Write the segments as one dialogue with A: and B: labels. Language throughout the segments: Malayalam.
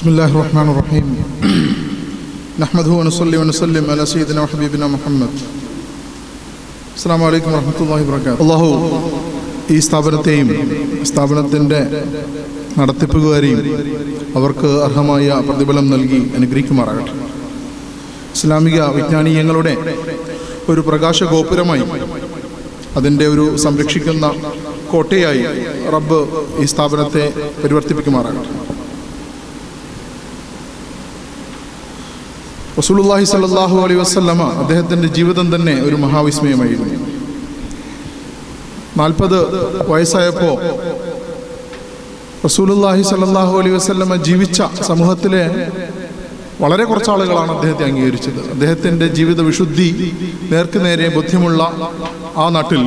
A: بسم الله الرحمن الرحيم نحمده ونصلي ونسلم على سيدنا وحبيبنا محمد അസ്സാം വലൈക്കും വറഹമത്തല്ലാഹി വർക്കാത്തു അള്ളാഹു ഈ സ്ഥാപനത്തെയും സ്ഥാപനത്തിൻ്റെ നടത്തിപ്പുകാരെയും അവർക്ക് അർഹമായ പ്രതിഫലം നൽകി അനുഗ്രഹിക്കുമാറാകട്ടെ ഇസ്ലാമിക വിജ്ഞാനീയങ്ങളുടെ ഒരു പ്രകാശ ഗോപുരമായി അതിൻ്റെ ഒരു സംരക്ഷിക്കുന്ന കോട്ടയായി റബ്ബ് ഈ സ്ഥാപനത്തെ പരിവർത്തിപ്പിക്കുമാറാകട്ടെ റസൂലുള്ളാഹി സ്വല്ലല്ലാഹു അലൈഹി വസല്ലമ അദ്ദേഹത്തിന്റെ ജീവിതം തന്നെ ഒരു മഹാവിസ്മയമായിരുന്നു. നാൽപ്പത് വയസ്സായപ്പോൾ റസൂലുള്ളാഹി സ്വല്ലല്ലാഹു അലൈഹി വസല്ലമ ജീവിച്ച സമൂഹത്തിലെ വളരെ കുറച്ച് ആളുകളാണ് അദ്ദേഹത്തെ അംഗീകരിച്ചത്. അദ്ദേഹത്തിന്റെ ജീവിത വിശുദ്ധി നേർക്കുനേരെ ബോധ്യമുള്ള ആ നാട്ടിൽ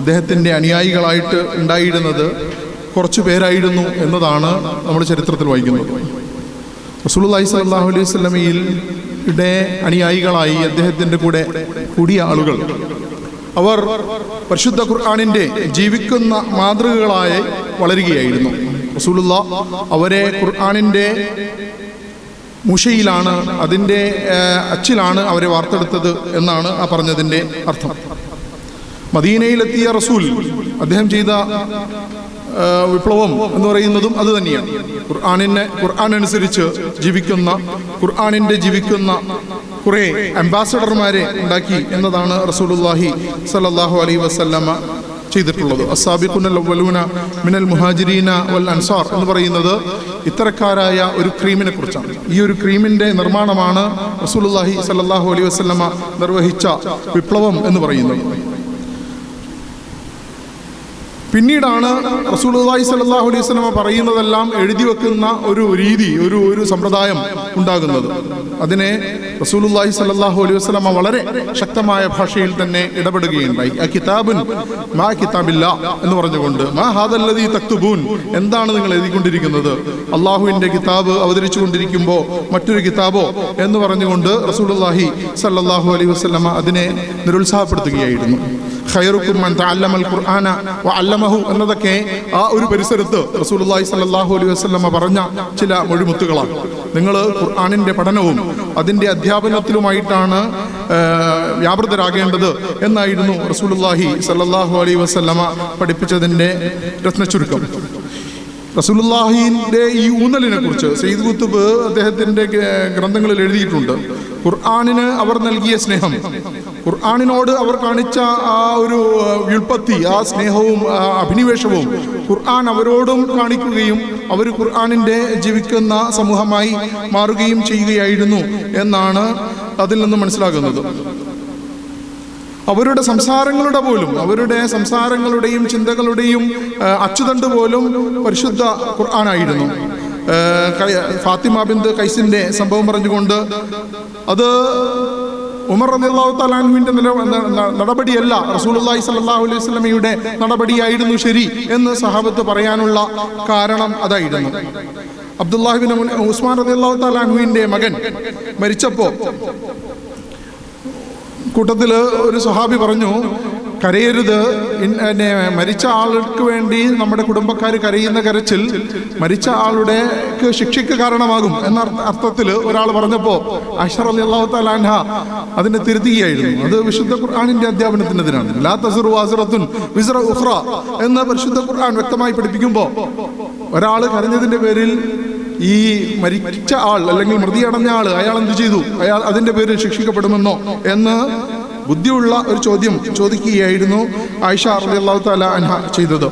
A: അദ്ദേഹത്തിന്റെ അനുയായികളായിട്ട് ഉണ്ടായിരുന്നത് കുറച്ചു പേരായിരുന്നു എന്നതാണ് നമ്മൾ ചരിത്രത്തിൽ വായിക്കുന്നത്. റസൂലുള്ളാഹി സ്വല്ലല്ലാഹു അലൈഹി വസല്ലമയിൽ യുടെ അനുയായികളായി അദ്ദേഹത്തിന്റെ കൂടെ കൂടിയ ആളുകൾ. അവർ പരിശുദ്ധ ഖുർആാനിന്റെ ജീവിക്കുന്ന മാതൃകകളായി വളരുകയായിരുന്നു. റസൂലുള്ള അവരെ ഖുർആാനിന്റെ മുഷയിലാണ് അതിന്റെ അച്ചിലാണ് അവരെ വാർത്തെടുത്തത് എന്നാണ് ആ പറഞ്ഞതിന്റെ അർത്ഥം. മദീനയിലെത്തിയ റസൂൽ അദ്ദേഹം ചെയ്ത വിപ്ലവം എന്ന് പറയുന്നതും അത് തന്നെയാണ്. ഖുർആാനിനെ ഖുർആൻ അനുസരിച്ച് ജീവിക്കുന്ന ഖുർആാനിന്റെ ജീവിക്കുന്ന കുറേ അംബാസഡർമാരെ ഉണ്ടാക്കി എന്നതാണ് റസൂലുള്ളാഹി സല്ലാഹു അലൈ വസല്ലമ ചെയ്തിട്ടുള്ളത്. അസാബിഖുനൽ അവ്വലൂന മിനൽ മുഹാജിരീന വൽ അൻസാർ എന്ന് പറയുന്നത് ഇത്തരക്കാരായ ഒരു ക്രീമിനെ കുറിച്ചാണ്. ഈ ഒരു ക്രീമിന്റെ നിർമ്മാണമാണ് റസൂലുള്ളാഹി സല്ലാഹു അലൈ വസല്ലമ നിർവഹിച്ച വിപ്ലവം എന്ന് പറയുന്നത്. പിന്നീടാണ് റസൂലുള്ളാഹി സ്വല്ലല്ലാഹു അലൈഹി സ്വലമ പറയുന്നതെല്ലാം എഴുതി വെക്കുന്ന ഒരു രീതി ഒരു ഒരു സമ്പ്രദായം ഉണ്ടാകുന്നത്. അതിനെ റസൂലുള്ളാഹി സ്വല്ലല്ലാഹു അലൈഹി വസ്ലമ വളരെ ശക്തമായ ഭാഷയിൽ തന്നെ ഇടപെടുകയുണ്ടായി. ആ കിതാബുൻ മാ കിതാബില്ല എന്ന് പറഞ്ഞുകൊണ്ട് മാ ഹാദല്ലദീ തക്തുബൂൻ എന്താണ് നിങ്ങൾ എഴുതിക്കൊണ്ടിരിക്കുന്നത്? അള്ളാഹുവിന്റെ കിതാബ് അവതരിച്ചു കൊണ്ടിരിക്കുമ്പോൾ മറ്റൊരു കിതാബോ എന്ന് പറഞ്ഞുകൊണ്ട് റസൂലുള്ളാഹി സല്ലാഹു അലൈഹി വസ്ലമ അതിനെ നിരുത്സാഹപ്പെടുത്തുകയായിരുന്നു. ഖൈറുക്കും മൻ തഅല്ലമൽ ഖുർആന വഅല്ലമഹു എന്നതൊക്കെ ആ ഒരു പരിസരത്ത് റസൂലുള്ളാഹി സ്വല്ലല്ലാഹു അലൈഹി വസല്ലമ പറഞ്ഞ ചില മൊഴിമുത്തുകളാണ്. നിങ്ങൾ ഖുർആനിന്റെ പഠനവും അതിന്റെ അധ്യാപനത്തിലുമായിട്ടാണ് വ്യാപൃതരാകേണ്ടത് എന്നായിരുന്നു റസൂലുള്ളാഹി സ്വല്ലല്ലാഹു അലൈഹി വസല്ലമ പഠിപ്പിച്ചതിന്റെ രത്നച്ചുരുക്കം. റസൂലുള്ളാഹിന്റെ ഈ ഊന്നലിനെ കുറിച്ച് സെയ്ദ് കുത്തുബ് അദ്ദേഹത്തിന്റെ ഗ്രന്ഥങ്ങളിൽ എഴുതിയിട്ടുണ്ട്. ഖുർആാനിന് അവർ നൽകിയ സ്നേഹം. ഖുർആാനിനോട് അവർ കാണിച്ച ആ ഒരു വ്യുൽപ്പത്തി ആ സ്നേഹവും അഭിനിവേശവും ഖുർആൻ അവരോടും കാണിക്കുകയും അവർ ഖുർആാനിന്റെ ജീവിക്കുന്ന സമൂഹമായി മാറുകയും ചെയ്യുകയായിരുന്നു എന്നാണ് അതിൽ നിന്ന് മനസ്സിലാകുന്നത്. അവരുടെ സംസാരങ്ങളുടെ പോലും അവരുടെ സംസാരങ്ങളുടെയും ചിന്തകളുടെയും അച്ചുതണ്ട് പോലും പരിശുദ്ധ ഖുർആാനായിരുന്നു. ഫാത്തിമ ബിന്ദു കൈസിന്റെ സംഭവം പറഞ്ഞുകൊണ്ട് അത് ഉമർ റബിള്ളാഹു തലാൻഹുവിന്റെ നില നടപടിയല്ല റസൂലുള്ളാഹി സ്വല്ലല്ലാഹു അലൈഹി വസല്ലമയുടെ നടപടിയായിരുന്നു ശരി എന്ന് സഹാബത്ത് പറയാനുള്ള കാരണം അതായിരുന്നു. അബ്ദുല്ലാഹിബിൻ ഉസ്മാൻ റളിയല്ലാഹു തലാൻഹുവിന്റെ മകൻ മരിച്ചപ്പോൾ കൂട്ടത്തിൽ ഒരു സ്വഹാബി പറഞ്ഞു കരയരുത്. എന്നെ മരിച്ച ആൾക്ക് വേണ്ടി നമ്മുടെ കുടുംബക്കാർ കരയുന്ന കരച്ചിൽ മരിച്ച ആളുടെ ക്ക് ശിക്ഷയ്ക്ക് കാരണമാകും. എന്ന അർത്ഥത്തിൽ ഒരാൾ പറഞ്ഞപ്പോൾ അഷർ അലി അള്ളാഹു അതിനെ തിരുത്തുകയായിരുന്നു. അത് വിശുദ്ധ ഖുർആാനിന്റെ അധ്യാപനത്തിനെതിരാണ്. ലാ തസറു വാസറത്തുൻ വിസറ എന്ന് പരിശുദ്ധ ഖുർആൻ വ്യക്തമായി പഠിപ്പിക്കുമ്പോൾ ഒരാൾ കരഞ്ഞതിന്റെ പേരിൽ ഈ മരിച്ച ആൾ അല്ലെങ്കിൽ മൃതിയടഞ്ഞ ആൾ അയാൾ എന്ത് ചെയ്തു? അയാൾ അതിന്റെ പേരിൽ ശിക്ഷിക്കപ്പെടുമെന്നോ? എന്ന് ബുദ്ധിയുള്ള ഒരു ചോദ്യം ചോദിക്കുകയായിരുന്നു ആയിഷ റളിയല്ലാഹു താല അൻഹ ചെയ്തത്.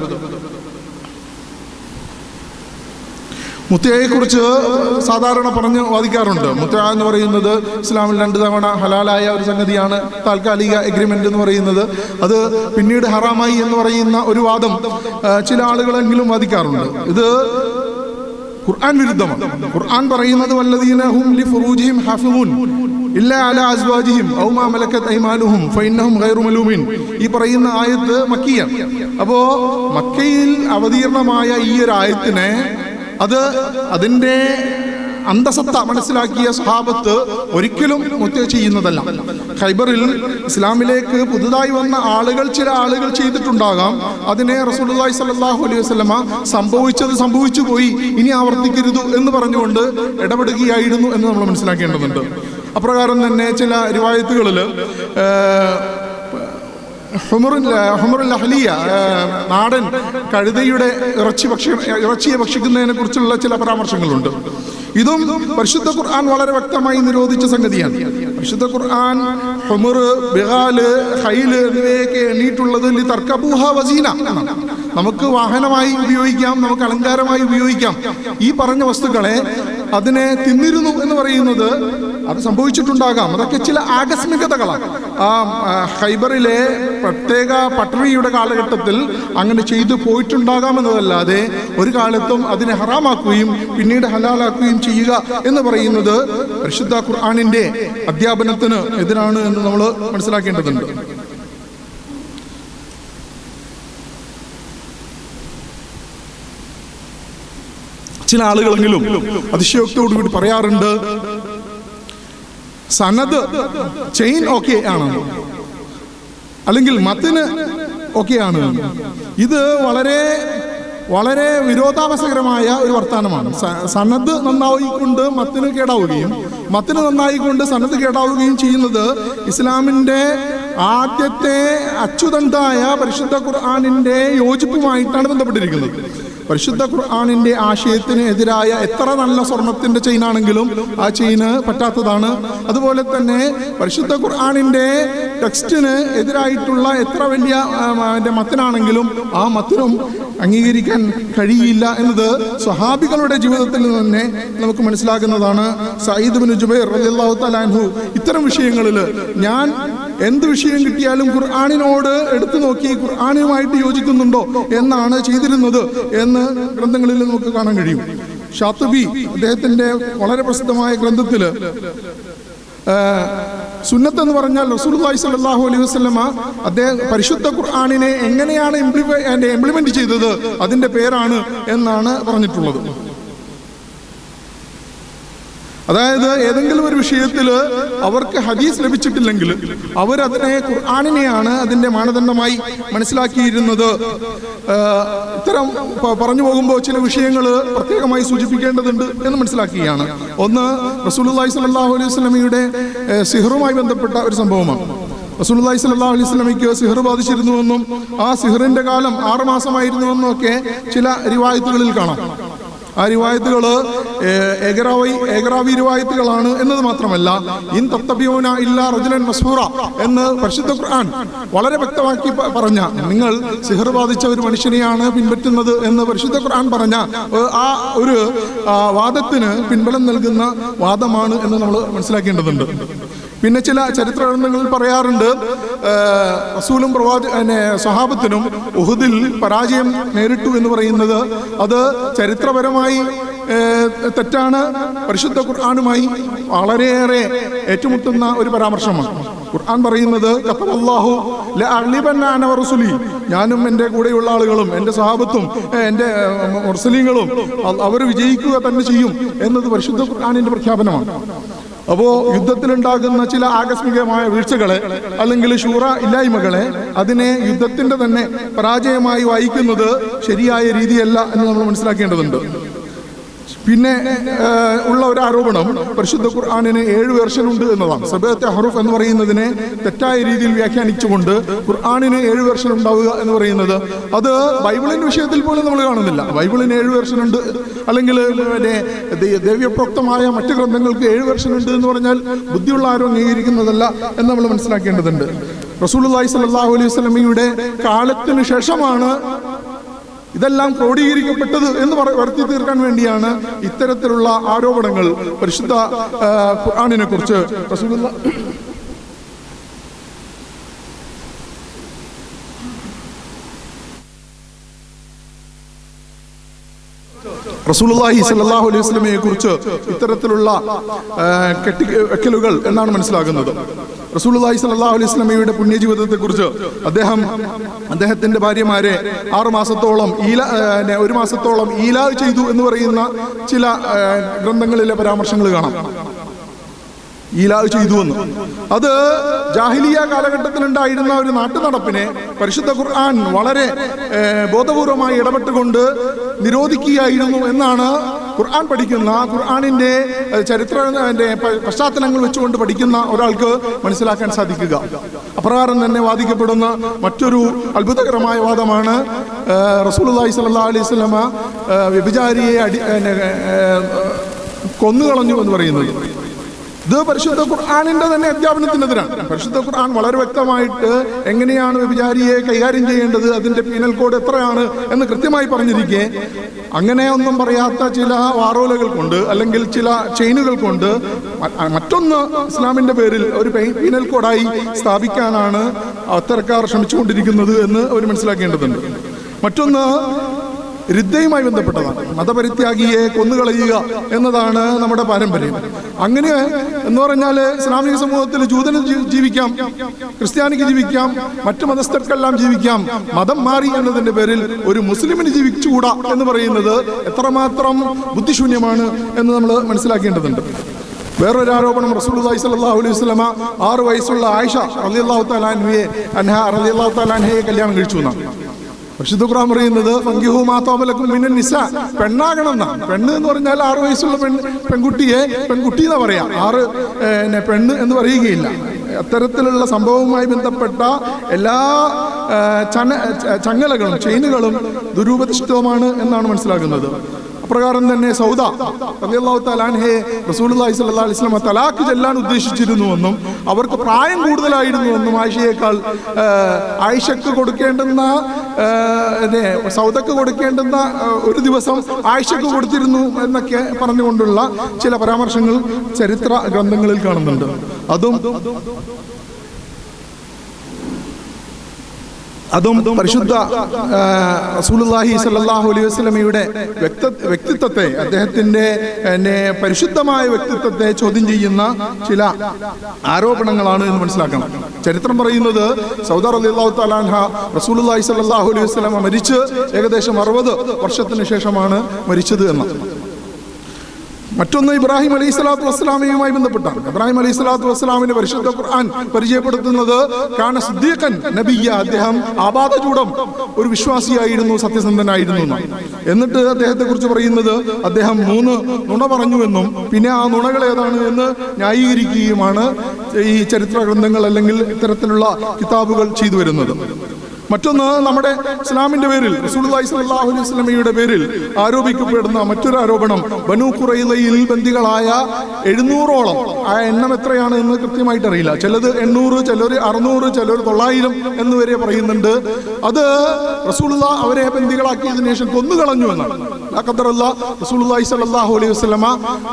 A: മുത്തയെ കുറിച്ച് സാധാരണ പറഞ്ഞ് വാദിക്കാറുണ്ട്. മുത്ത എന്ന് പറയുന്നത് ഇസ്ലാമിൽ രണ്ട് തവണ ഹലാലായ ഒരു സംഗതിയാണ്. താൽക്കാലിക എഗ്രിമെന്റ് എന്ന് പറയുന്നത്. അത് പിന്നീട് ഹറാമായി എന്ന് പറയുന്ന ഒരു വാദം ചില ആളുകളെങ്കിലും വാദിക്കാറുണ്ട്. ഇത് ഖുർആൻ വിരുദ്ധമാണ്. ഖുർആൻ പറയുന്നത് വല്ലദീന ഹും ലി ഫുറൂജിഹിം ഹാഫിളൂൻ ഇല്ല അസ്വാജിഹിം ഔ മാ മലക്കത് ഐമാനുഹും ഗൈറു മലൂമിൻ. ഈ പറയുന്ന ആയത്ത് മക്കിയാണ്. അപ്പോ മക്കയിൽ അവതീർണമായ ഈ ഒരു ആയത്തിനെ അത് അതിന്റെ അന്തസത്ത മനസ്സിലാക്കിയ സ്വഭാവത്ത് ഒരിക്കലും മുത്ത ചെയ്യുന്നതല്ല. ഖൈബറിൽ ഇസ്ലാമിലേക്ക് പുതുതായി വന്ന ആളുകൾ ചില ആളുകൾ ചെയ്തിട്ടുണ്ടാകാം. അതിനെ റസൂലുള്ളാഹി സ്വല്ലല്ലാഹു അലൈഹി വസല്ലമ സംഭവിച്ചത് സംഭവിച്ചു പോയി ഇനി ആവർത്തിക്കരുത് എന്ന് പറഞ്ഞുകൊണ്ട് ഇടപെടുകയായിരുന്നു എന്ന് നമ്മൾ മനസ്സിലാക്കേണ്ടതുണ്ട്. അപ്രകാരം തന്നെ ചില റിവായത്തുകളിൽ ഹുമറുൽ അഹ്ലിയ നാടൻ കഴുതയുടെ ഇറച്ചി ഭക്ഷി ഇറച്ചിയെ ഭക്ഷിക്കുന്നതിനെ കുറിച്ചുള്ള ചില പരാമർശങ്ങളുണ്ട്. ഇതും പരിശുദ്ധ ഖുർആൻ വളരെ വ്യക്തമായി നിരോധിച്ച സംഗതിയാണ്. പരിശുദ്ധ ഖുർആൻ ഹുമർ ബിഹാൽ ഹൈൽ എന്നിവയൊക്കെ എണ്ണീട്ടുള്ളത് തർക്കബൂഹ വസീന. നമുക്ക് വാഹനമായി ഉപയോഗിക്കാം നമുക്ക് അലങ്കാരമായി ഉപയോഗിക്കാം. ഈ പറഞ്ഞ വസ്തുക്കളെ അതിനെ തിന്നിരുന്നു എന്ന് പറയുന്നത് അത് സംഭവിച്ചിട്ടുണ്ടാകാം. അതൊക്കെ ചില ആകസ്മികതകളാണ്. ആ ഹൈബറിലെ പ്രത്യേക പട്ടണിയുടെ കാലഘട്ടത്തിൽ അങ്ങനെ ചെയ്തു പോയിട്ടുണ്ടാകാമെന്നതല്ലാതെ ഒരു കാലത്തും അതിനെ ഹറാമാക്കുകയും പിന്നീട് ഹലാലാക്കുകയും ചെയ്യുക എന്ന് പറയുന്നത് പരിശുദ്ധ ഖുർആാനിന്റെ അധ്യാപനത്തിന് എതിരാണ് എന്ന് നമ്മൾ മനസ്സിലാക്കേണ്ടതുണ്ട്. ചില ആളുകളെങ്കിലും അതിശയോക്തോടുകൂടി പറയാറുണ്ട് സനത് ചെയിൻ ഓക്കെ ആണ്. അല്ലെങ്കിൽ മത്തിന് ഓക്കെയാണ് ഇത് വളരെ വളരെ വിരോധാഭാസകരമായ ഒരു വർത്തമാനമാണ് സന്നദ്ധ നന്നായിക്കൊണ്ട് മത്തിന് കേടാവുകയും മത്തിന് നന്നായിക്കൊണ്ട് സന്നദ്ധ കേടാവുകയും ചെയ്യുന്നത് ഇസ്ലാമിന്റെ ആദ്യത്തെ അച്ചുതണ്ടായ പരിശുദ്ധ ഖുർആാനിന്റെ യോജിപ്പുമായിട്ടാണ് ബന്ധപ്പെട്ടിരിക്കുന്നത്. പരിശുദ്ധ ഖുർആാനിന്റെ ആശയത്തിന് എതിരായ എത്ര നല്ല സ്വർണത്തിന്റെ ചെയിനാണെങ്കിലും ആ ചെയിന് പറ്റാത്തതാണ്. അതുപോലെ തന്നെ പരിശുദ്ധ ഖുർആാനിന്റെ ടെക്സ്റ്റിന് എതിരായിട്ടുള്ള എത്ര വലിയ മത്തിനാണെങ്കിലും ആ മത്തിനും അംഗീകരിക്കാൻ കഴിയില്ല എന്നത് സ്വഹാബികളുടെ ജീവിതത്തിൽ തന്നെ നമുക്ക് മനസ്സിലാകുന്നതാണ്. സയ്യിദ് ബിൻ ജുബൈർ അൻഹു ഇത്തരം വിഷയങ്ങളിൽ ഞാൻ എന്ത് വിഷയം കിട്ടിയാലും ഖുർആാനിനോട് എടുത്തു നോക്കി ഖുർആാനുമായിട്ട് യോജിക്കുന്നുണ്ടോ എന്നാണ് ചെയ്തിരുന്നത് എന്ന് ഗ്രന്ഥങ്ങളിൽ നമുക്ക് കാണാൻ കഴിയും. ഷാത്തുബി അദ്ദേഹത്തിന്റെ വളരെ പ്രസിദ്ധമായ ഗ്രന്ഥത്തിൽ സുന്നത്ത് എന്ന് പറഞ്ഞാൽ റസൂലുള്ളാഹി സ്വല്ലല്ലാഹു അലൈഹി വസല്ലമ അദ്ദേഹം പരിശുദ്ധ ഖുർആാനിനെ എങ്ങനെയാണ് ഇംപ്ലിമെന്റ് ചെയ്തത് അതിന്റെ പേരാണ് എന്നാണ് പറഞ്ഞിട്ടുള്ളത്. അതായത് ഏതെങ്കിലും ഒരു വിഷയത്തിൽ അവർക്ക് ഹദീസ് ലഭിച്ചിട്ടില്ലെങ്കിൽ അവരതിനെ ഖുർആാനിനെയാണ് അതിന്റെ മാനദണ്ഡമായി മനസ്സിലാക്കിയിരുന്നത്. ഇത്തരം പറഞ്ഞു പോകുമ്പോൾ ചില വിഷയങ്ങൾ പ്രത്യേകമായി സൂചിപ്പിക്കേണ്ടതുണ്ട് എന്ന് മനസ്സിലാക്കുകയാണ്. ഒന്ന് റസൂലുള്ളാഹി സ്വല്ലല്ലാഹു അലൈഹി വസല്ലമയുടെ സിഹറുമായി ബന്ധപ്പെട്ട ഒരു സംഭവമാണ്. റസൂലുള്ളാഹി സ്വല്ലല്ലാഹു അലൈഹി വസല്ലമയ്ക്ക് സിഹർ ബാധിച്ചിരുന്നുവെന്നും ആ സിഹറിന്റെ കാലം ആറുമാസമായിരുന്നുവെന്നും ഒക്കെ ചില റിവായത്തുകളിൽ കാണാം. ആ റിവായത്തുകൾ ഏകറാവി ഏകറാവി റിവായത്തുകളാണ് എന്നത് മാത്രമല്ല ഇൻ തത്തബിയോന ഇല്ല റജുലൻ മസൂറ എന്ന് പരിശുദ്ധ ഖുർആൻ വളരെ വ്യക്തമാക്കി പറഞ്ഞ നിങ്ങൾ സിഹർ ബാധിച്ച ഒരു മനുഷ്യനെയാണ് പിൻപറ്റുന്നത് എന്ന് പരിശുദ്ധ ഖുർആൻ പറഞ്ഞ ആ ഒരു വാദത്തിന് പിൻബലം നൽകുന്ന വാദമാണ് എന്ന് നമ്മൾ മനസ്സിലാക്കേണ്ടതുണ്ട്. പിന്നെ ചില ചരിത്ര ഗ്രന്ഥങ്ങളിൽ പറയാറുണ്ട് റസൂലും പ്രവാച സ്വഹാബത്തിനും ഉഹുദിൽ പരാജയം നേരിട്ടു എന്ന് പറയുന്നത് അത് ചരിത്രപരമായി തെറ്റാണ്. പരിശുദ്ധ ഖുർആാനുമായി വളരെയേറെ ഏറ്റുമുട്ടുന്ന ഒരു പരാമർശമാണ്. ഖുർആൻ പറയുന്നത്. ഞാനും എന്റെ കൂടെയുള്ള ആളുകളും എന്റെ സഹാബത്തും എന്റെ മുസ്ലിങ്ങളും അവർ വിജയിക്കുക തന്നെ ചെയ്യും എന്നത് പരിശുദ്ധ ഖുർആാനിന്റെ പ്രഖ്യാപനമാണ്. അപ്പോ യുദ്ധത്തിലുണ്ടാകുന്ന ചില ആകസ്മികമായ വീഴ്ചകളെ അല്ലെങ്കിൽ ഷൂറ ഇല്ലായ്മകളെ അതിനെ യുദ്ധത്തിന്റെ തന്നെ പരാജയമായി വായിക്കുന്നത് ശരിയായ രീതിയല്ല എന്ന് നമ്മൾ മനസ്സിലാക്കേണ്ടതുണ്ട്. പിന്നെ ഉള്ള ഒരു ആരോപണം പരിശുദ്ധ ഖുർആാനിന് ഏഴ് വേർഷൻ ഉണ്ട് എന്നതാണ്. സബത്തെ ഹറുഫ് എന്ന് പറയുന്നതിനെ തെറ്റായ രീതിയിൽ വ്യാഖ്യാനിച്ചുകൊണ്ട് ഖുർആാനിന് ഏഴ് വേർഷൻ ഉണ്ടാവുക എന്ന് പറയുന്നത് അത് ബൈബിളിന്റെ വിഷയത്തിൽ പോലും നമ്മൾ കാണുന്നില്ല. ബൈബിളിന് ഏഴ് വേർഷൻ ഉണ്ട് അല്ലെങ്കിൽ മറ്റേ ദൈ- ദൈവപ്രോക്തമായ മറ്റു ഗ്രന്ഥങ്ങൾക്ക് ഏഴ് വേർഷൻ ഉണ്ട് എന്ന് പറഞ്ഞാൽ ബുദ്ധിയുള്ള ആരും അംഗീകരിക്കുന്നതല്ല എന്ന് നമ്മൾ മനസ്സിലാക്കേണ്ടതുണ്ട്. റസൂലുള്ളാഹി സ്വല്ലല്ലാഹു അലൈഹി വസല്ലമയുടെ കാലത്തിന് ശേഷമാണ് ഇതെല്ലാം ക്രോഡീകരിക്കപ്പെട്ടത് എന്ന് വരുത്തി തീർക്കാൻ വേണ്ടിയാണ് ഇത്തരത്തിലുള്ള ആരോപണങ്ങൾ പരിശുദ്ധ ഖുർആാനിനെ കുറിച്ച് റസൂലുള്ള റസൂലുള്ളാഹി സ്വല്ലല്ലാഹു അലൈഹി വസല്ലമയെ കുറിച്ച് ഇത്തരത്തിലുള്ള കെട്ടി വെക്കലുകൾ എന്നാണ് മനസ്സിലാകുന്നത്. റസൂലുള്ളാഹി സ്വല്ലല്ലാഹു അലൈഹി വസല്ലമയുടെ പുണ്യജീവിതത്തെ കുറിച്ച് അദ്ദേഹം അദ്ദേഹത്തിന്റെ ഭാര്യമാരെ ആറു മാസത്തോളം ഈല ഒരു മാസത്തോളം ഈലാ ചെയ്തു എന്ന് പറയുന്ന ചില ഗ്രന്ഥങ്ങളിലെ പരാമർശങ്ങൾ കാണാം. ഈലാവ് ചെയ്തു എന്ന്. അത് ജാഹിലിയ കാലഘട്ടത്തിലുണ്ടായിരുന്ന ഒരു നാട്ടുനടപ്പിനെ പരിശുദ്ധ ഖുർആൻ വളരെ ബോധപൂർവമായി ഇടപെട്ടുകൊണ്ട് നിരോധിക്കുകയായിരുന്നു എന്നാണ് ഖുർആൻ പഠിക്കുന്ന ഖുർആാനിന്റെ ചരിത്ര പശ്ചാത്തലങ്ങൾ വെച്ചുകൊണ്ട് പഠിക്കുന്ന ഒരാൾക്ക് മനസ്സിലാക്കാൻ സാധിക്കുക. അപ്രകാരം തന്നെ വാദിക്കപ്പെടുന്ന മറ്റൊരു അത്ഭുതകരമായ വാദമാണ് റസൂലി സ്വല്ലല്ലാഹു അലൈഹി ഏഹ്, വ്യഭിചാരിയെ അടി കൊന്നുകളഞ്ഞു എന്ന് പറയുന്നത്. ഇത് പരിശുദ്ധ ഖുർആാനിന്റെ തന്നെ അധ്യാപനത്തിനെതിരാണ്. പരിശുദ്ധ ഖുർആൻ വളരെ വ്യക്തമായിട്ട് എങ്ങനെയാണ് വിചാരിയെ കൈകാര്യം ചെയ്യേണ്ടത് അതിന്റെ പീനൽ കോഡ് എത്രയാണ് എന്ന് കൃത്യമായി പറഞ്ഞിരിക്കെ. അങ്ങനെ ഒന്നും പറയാത്ത ചില വാറോലകൾ കൊണ്ട് അല്ലെങ്കിൽ ചില ചെയിനുകൾ കൊണ്ട് മറ്റൊന്ന് ഇസ്ലാമിന്റെ പേരിൽ ഒരു പീനൽ കോഡായി സ്ഥാപിക്കാനാണ് അത്തരക്കാർ ശ്രമിച്ചുകൊണ്ടിരിക്കുന്നത് എന്ന് അവർ മനസ്സിലാക്കേണ്ടതുണ്ട്. മറ്റൊന്ന് രിദ്ദയുമായി ബന്ധപ്പെട്ടതാണ്. മതപരിത്യാഗിയെ കൊന്നുകളയുക എന്നതാണ് നമ്മുടെ പാരമ്പര്യം. അങ്ങനെ എന്ന് പറഞ്ഞാൽ ഇസ്ലാമിക സമൂഹത്തിൽ ജൂതന് ജീവിക്കാം ക്രിസ്ത്യാനിക്ക് ജീവിക്കാം മറ്റു മതസ്ഥർക്കെല്ലാം ജീവിക്കാം. മതം മാറി എന്നതിന്റെ പേരിൽ ഒരു മുസ്ലിമിന് ജീവിച്ചുകൂടാ എന്ന് പറയുന്നത് എത്രമാത്രം ബുദ്ധിശൂന്യമാണ് എന്ന് നമ്മൾ മനസ്സിലാക്കേണ്ടതുണ്ട്. വേറൊരു ആരോപണം റസൂലുള്ളാഹി സ്വല്ലല്ലാഹു അലൈഹി വസല്ലമ ആറ് വയസ്സുള്ള ആയിഷ അലി അള്ളാഹു അൻഹയെ അൻഹ റളിയല്ലാഹു തആല അൻഹയെ കല്യാണം കഴിച്ചു എന്നാണ്. പരിശുദ്ധ ഖുറാൻ പറയുന്നത് ഫങ്കിഹു മാതാബലക്കും മിനൻ നിസ. പെണ്ണാകണം എന്നാ പെണ്ണ് എന്ന് പറഞ്ഞാൽ ആറ് വയസ്സുള്ള പെൺ പെൺകുട്ടിയെ പെൺകുട്ടി എന്നാ പറയാം. ആറ് പെണ്ണ് എന്ന് പറയുകയില്ല. അത്തരത്തിലുള്ള സംഭവവുമായി ബന്ധപ്പെട്ട എല്ലാ ചങ്ങലകളും ചെയിനുകളും ദുരൂപതിഷ്ഠിതമാണ് എന്നാണ് മനസ്സിലാക്കുന്നത്. അപ്രകാരം തന്നെ സൗദ അലിയല്ലാഹു തലാൻഹെ റസൂൽ റസൂലുള്ളാഹി സ്വല്ലല്ലാഹു അലൈഹി വസല്ലം തലാഖ് ചെല്ലാൻ ഉദ്ദേശിച്ചിരുന്നുവെന്നും അവർക്ക് പ്രായം കൂടുതലായിരുന്നുവെന്നും ആയിഷയേക്കാൾ ആയിഷക്ക് കൊടുക്കേണ്ടുന്ന സൗദക്ക് കൊടുക്കേണ്ടുന്ന ഒരു ദിവസം ആയിഷക്ക് കൊടുത്തിരുന്നു എന്നൊക്കെ പറഞ്ഞുകൊണ്ടുള്ള ചില പരാമർശങ്ങൾ ചരിത്ര ഗ്രന്ഥങ്ങളിൽ കാണുന്നുണ്ട്. അതും അതും പരിശുദ്ധ റസൂലുല്ലാഹി സ്വല്ലല്ലാഹു അലൈഹി വസല്ലമയുടെ വ്യക്ത വ്യക്തിത്വത്തെ അദ്ദേഹത്തിന്റെ പരിശുദ്ധമായ വ്യക്തിത്വത്തെ ചോദ്യം ചെയ്യുന്ന ചില ആരോപണങ്ങളാണ് എന്ന് മനസ്സിലാക്കണം. ചരിത്രം പറയുന്നത് സൗദ റളിയല്ലാഹു തലാൻഹ റസൂലുള്ളാഹി സ്വല്ലല്ലാഹു അലൈഹി വസല്ലമ മരിച്ച് ഏകദേശം അറുപത് വർഷത്തിന് ശേഷമാണ് മരിച്ചത് എന്ന്. മറ്റൊന്ന് ഇബ്രാഹിം അലൈഹി സ്വലാത്തു വസ്സലാമയുമായി ബന്ധപ്പെട്ടാണ് ഇബ്രാഹിം അലൈഹി സ്വലാത്തു വസ്സലാമിന്റെ പരിശുദ്ധ ഖുർആൻ പരിചയപ്പെടുത്തുന്നത് കാന സിദ്ദീഖൻ നബിയ അദ്ദേഹം ആപാദചൂടം ഒരു വിശ്വാസിയായിരുന്നു സത്യസന്ധനായിരുന്നു. എന്നിട്ട് അദ്ദേഹത്തെ കുറിച്ച് പറയുന്നത് അദ്ദേഹം മൂന്ന് നുണ പറഞ്ഞുവെന്നും പിന്നെ ആ നുണകൾ ഏതാണ് എന്ന് ന്യായീകരിക്കുകയുമാണ് ഈ ചരിത്ര ഗ്രന്ഥങ്ങൾ അല്ലെങ്കിൽ ഇത്തരത്തിലുള്ള കിതാബുകൾ ചെയ്തു വരുന്നത് മറ്റൊന്ന് നമ്മുടെ ഇസ്ലാമിന്റെ പേരിൽ സ്വല്ലല്ലാഹു അലൈഹി പേരിൽ ആരോപിക്കപ്പെടുന്ന മറ്റൊരു ആരോപണം. ബനു കുറയിലയിൽ ബന്ദികളായ എഴുന്നൂറോളം. ആ എണ്ണം എത്രയാണ് എന്ന് കൃത്യമായിട്ട് അറിയില്ല. ചിലത് എണ്ണൂറ് ചിലർ അറുന്നൂറ് ചിലർ തൊള്ളായിരം എന്ന് വരെ പറയുന്നുണ്ട്. അത് റസൂലുള്ള അവരെ ബന്ദികളാക്കിയതിനു ശേഷം കൊന്നുകളഞ്ഞു എന്നാണ്. അലൈഹി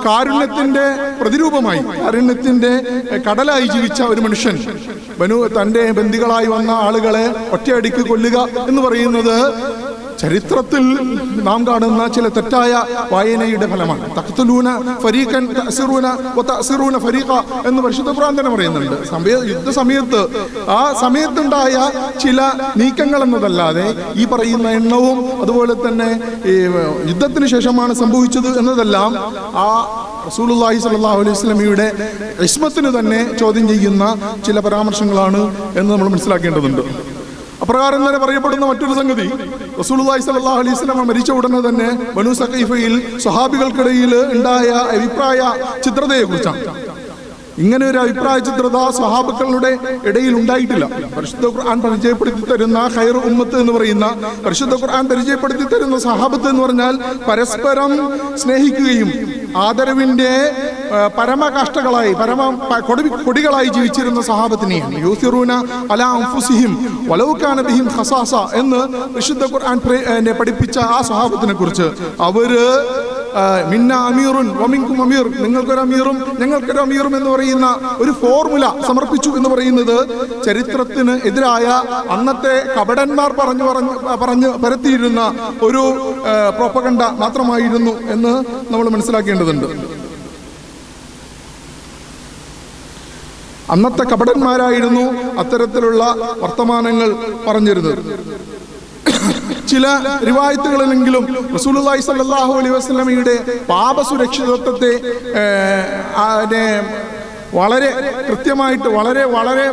A: കാരുണ്യത്തിന്റെ പ്രതിരൂപമായി കാരുണ്യത്തിന്റെ കടലായി ജീവിച്ച ഒരു മനുഷ്യൻ. ബനു തന്റെ ബന്ധികളായി വന്ന ആളുകളെ ഒറ്റയടിക്ക് കൊല്ലുക എന്ന് പറയുന്നത് ചരിത്രത്തിൽ നാം കാണുന്ന ചില തെറ്റായ വായനയുടെ ഫലമാണ്. തഖ്തുലൂന ഫരീഖൻ തഅസിറൂന വതഅസിറൂന ഫരീഖ എന്ന് പരിശുദ്ധ ഖുർആൻ തന്നെ പറയുന്നുണ്ട്. സമയ യുദ്ധ സമയത്ത് ആ സമയത്തുണ്ടായ ചില നീക്കങ്ങൾ എന്നതല്ലാതെ ഈ പറയുന്ന എണ്ണവും അതുപോലെ തന്നെ യുദ്ധത്തിന് ശേഷമാണ് സംഭവിച്ചത് എന്നതെല്ലാം ആ റസൂലുള്ളാഹി സ്വല്ലല്ലാഹു അലൈഹി വസല്ലമയുടെ ഇസ്മത്തിന് തന്നെ ചോദ്യം ചെയ്യുന്ന ചില പരാമർശങ്ങളാണ് എന്ന് നമ്മൾ മനസ്സിലാക്കേണ്ടതുണ്ട്. അപ്രകാരം തന്നെ പറയപ്പെടുന്ന മറ്റൊരു സംഗതി. റസൂലുള്ളാഹി അലൈഹി വസല്ലം മരിച്ച ഉടനെ തന്നെ ബനു സഖീഫയിൽ സ്വഹാബികൾക്കിടയിൽ ഉണ്ടായ അഭിപ്രായ ചിത്രതയെ കുറിച്ചാണ് ഇങ്ങനെ ഒരു അഭിപ്രായ ചിത്രത സ്വഹാബുക്കളുടെ ഇടയിൽ ഉണ്ടായിട്ടില്ല. പരിശുദ്ധ ഖുർആൻ പരിചയപ്പെടുത്തി തരുന്ന ഖൈർ ഉമ്മത്ത് എന്ന് പറയുന്ന പരിശുദ്ധ ഖുർആൻ പരിചയപ്പെടുത്തി തരുന്ന സഹാബത്ത് എന്ന് പറഞ്ഞാൽ പരസ്പരം സ്നേഹിക്കുകയും ആദരവിന്റെ പരമകാഷ്ടകളായി പരമ കൊടി കൊടികളായി ജീവിച്ചിരുന്ന സഹാബത്തിനെയാണ്. യൂസിറൂന അല അൻഫുസിഹിം വലൗകാന ബിഹിം ഹസാസ എന്ന് വിശുദ്ധ ഖുർആൻ പഠിപ്പിച്ച ആ സഹാബത്തിനെ കുറിച്ച്. അവർ മിന്ന അമീറുൻ വമിൻകും അമീർ നിങ്ങൾക്കൊരു അമീറും ഞങ്ങൾക്കൊരു അമീറും എന്ന് പറയുന്ന ഒരു ഫോർമുല സമർപ്പിച്ചു എന്ന് പറയുന്നത് ചരിത്രത്തിന് എതിരായ അന്നത്തെ കപടന്മാർ പറഞ്ഞു പറഞ്ഞു പറഞ്ഞ് പരത്തിയിരുന്ന ഒരു പ്രോപ്പകണ്ട മാത്രമായിരുന്നു എന്ന് നമ്മൾ മനസ്സിലാക്കേണ്ടതുണ്ട്. അന്നത്തെ കപടന്മാരായിരുന്നു അത്തരത്തിലുള്ള വർത്തമാനങ്ങൾ പറഞ്ഞിരുന്നത്. ചില റിവായത്തുകളിലെങ്കിലും റസൂലുള്ളാഹി സ്വല്ലല്ലാഹു അലൈഹി വസല്ലമയുടെ പാപസുരക്ഷിതത്വത്തെ വളരെ കൃത്യമായിട്ട് വളരെ വളരെ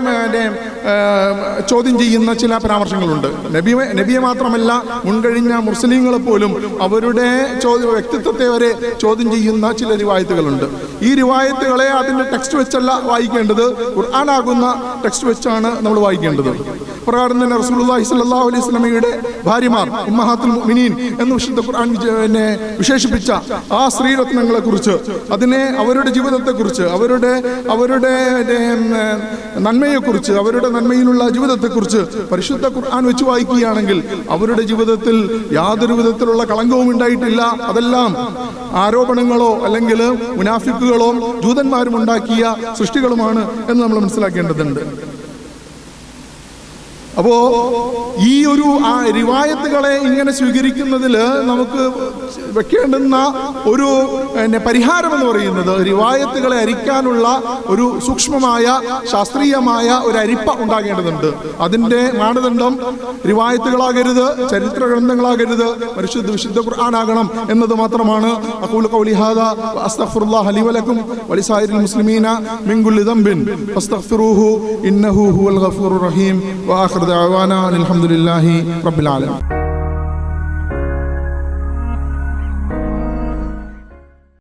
A: ചോദ്യം ചെയ്യുന്ന ചില പരാമർശങ്ങളുണ്ട്. നബിയെ നബിയെ മാത്രമല്ല മുൻകഴിഞ്ഞ മുസ്ലിങ്ങൾ പോലും അവരുടെ ചോദ്യ വ്യക്തിത്വത്തെ വരെ ചോദ്യം ചെയ്യുന്ന ചില റിവായത്തുകളുണ്ട്. ഈ റിവായത്തുകളെ അതിന്റെ ടെക്സ്റ്റ് വെച്ചല്ല വായിക്കേണ്ടത്. ഖുർആാനാകുന്ന ടെക്സ്റ്റ് വെച്ചാണ് നമ്മൾ വായിക്കേണ്ടത്. പ്രകാരം തന്നെ റസൂലുള്ളാഹി സ്വല്ലല്ലാഹു അലൈഹി വസല്ലമയുടെ ഭാര്യമാർ ഉമ്മഹാത്തുൽ മുഅ്മിനീൻ എന്ന് വിശുദ്ധ ഖുർആൻ പിന്നെ വിശേഷിപ്പിച്ച ആ സ്ത്രീരത്നങ്ങളെ കുറിച്ച് അതിനെ അവരുടെ ജീവിതത്തെക്കുറിച്ച് അവരുടെ അവരുടെ നന്മയെ നന്മയെക്കുറിച്ച് അവരുടെ നന്മയിലുള്ള ജീവിതത്തെക്കുറിച്ച് പരിശുദ്ധ ഖുർആൻ വെച്ച് വായിക്കുകയാണെങ്കിൽ അവരുടെ ജീവിതത്തിൽ യാതൊരു വിധത്തിലുള്ള കളങ്കവും ഉണ്ടായിട്ടില്ല. അതെല്ലാം ആരോപണങ്ങളോ അല്ലെങ്കിൽ മുനാഫിക്കുകളോ ജൂതന്മാരും ഉണ്ടാക്കിയ സൃഷ്ടികളുമാണ് എന്ന് നമ്മൾ മനസ്സിലാക്കേണ്ടതുണ്ട്. അപ്പോ ഈ ഒരു ആ റിവായത്തുകളെ ഇങ്ങനെ സ്വീകരിക്കുന്നതിൽ നമുക്ക് വെക്കേണ്ടുന്ന ഒരു പിന്നെ പരിഹാരം എന്ന് പറയുന്നത് റിവായത്തുകളെ അരിക്കാനുള്ള ഒരു സൂക്ഷ്മമായ ശാസ്ത്രീയമായ ഒരു അരിപ്പ ഉണ്ടാകേണ്ടതുണ്ട്. അതിന്റെ മാനദണ്ഡം റിവായത്തുകളാകരുത് ചരിത്ര ഗ്രന്ഥങ്ങളാകരുത് പരിശുദ്ധ വിശുദ്ധ ഖുർആാനാകണം എന്നത് മാത്രമാണ്. അഖൂലു ഖൗലി അസ്തഫുറുല്ലാ ഹലിവലക്കും വലിസായി മുസ്ലിമീന ഫസ്തഗ്ഫിറൂഹു ഇന്നഹു ഹുവൽ ഗഫൂർ റഹീം വആഖിറു ദഅവാന അൽഹംദുലില്ലാഹി റബ്ബിൽ ആലമീൻ